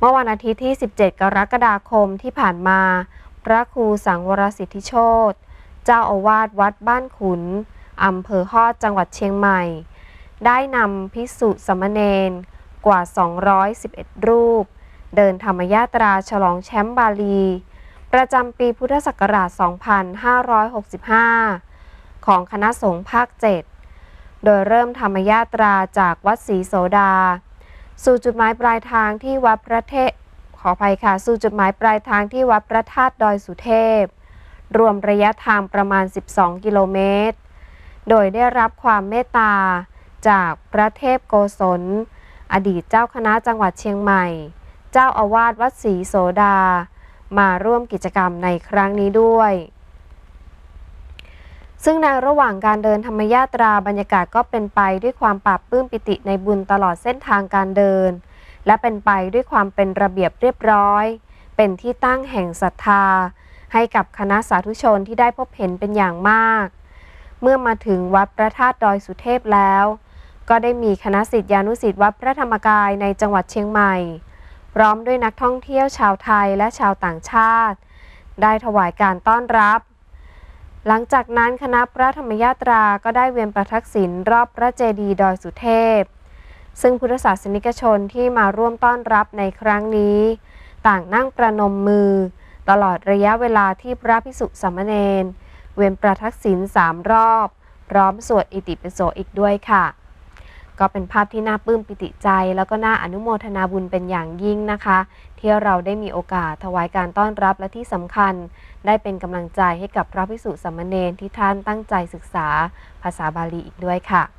เมื่อวันอาทิตย์ที่ 17 กรกฎาคมที่ผ่านมา พระครูสังวรสิทธิโชตเจ้าอาวาสวัดบ้านขุนอำเภอฮอดจังหวัดเชียงใหม่ ได้นำพิสุสามเณรกว่า 211 รูป เดินธรรมยาตราฉลองแชมป์บาลี ประจำปีพุทธศักราช 2565 ของคณะสงฆ์ภาค 7 โดยเริ่มธรรมยาตราจากวัดศรีโสดา สู่จุดหมายปลายทางที่วัดพระเทพขออภัยค่ะ สู่จุดหมายปลายทางที่วัดพระธาตุดอยสุเทพ รวมระยะทางประมาณ 12 กิโลเมตร โดยได้รับความเมตตาจากพระเทพโกศล อดีตเจ้าคณะจังหวัดเชียงใหม่ เจ้าอาวาสวัดศรีโสดา มาร่วมกิจกรรมในครั้งนี้ด้วย ซึ่งในระหว่างการเดินธรรมยาตราบรรยากาศก็เป็นไปด้วยความปราบปลื้มปิติในบุญตลอดเส้นทางการเดิน และเป็นไปด้วยความเป็นระเบียบเรียบร้อย เป็นที่ตั้งแห่งศรัทธา ให้กับคณะสาธุชนที่ได้พบเห็นเป็นอย่างมาก เมื่อมาถึงวัดพระธาตุดอยสุเทพแล้ว ก็ได้มีคณะศิษยานุศิษย์วัดพระธรรมกายในจังหวัดเชียงใหม่ พร้อมด้วยนักท่องเที่ยวชาวไทยและชาวต่างชาติ ได้ถวายการต้อนรับ หลังจากนั้นคณะพระธรรมยาตราก็ได้เวียนประทักษิณรอบพระเจดีย์ดอยสุเทพ ซึ่งพุทธศาสนิกชนที่มาร่วมต้อนรับในครั้งนี้ ต่างนั่งประนมมือ ตลอดระยะเวลาที่พระพิสุสามเณรเวียนประทักษิณสามรอบ พร้อมสวดอิติปิโสอีกด้วยค่ะ ก็เป็นภาพที่น่าปลื้มปิติใจ แล้วก็น่าอนุโมทนาบุญเป็นอย่างยิ่งนะคะ ที่เราได้มีโอกาสถวายการต้อนรับและที่สำคัญ ได้เป็นกำลังใจให้กับพระพิสุสามเณรที่ท่านตั้งใจศึกษาภาษาบาลีอีกด้วยค่ะ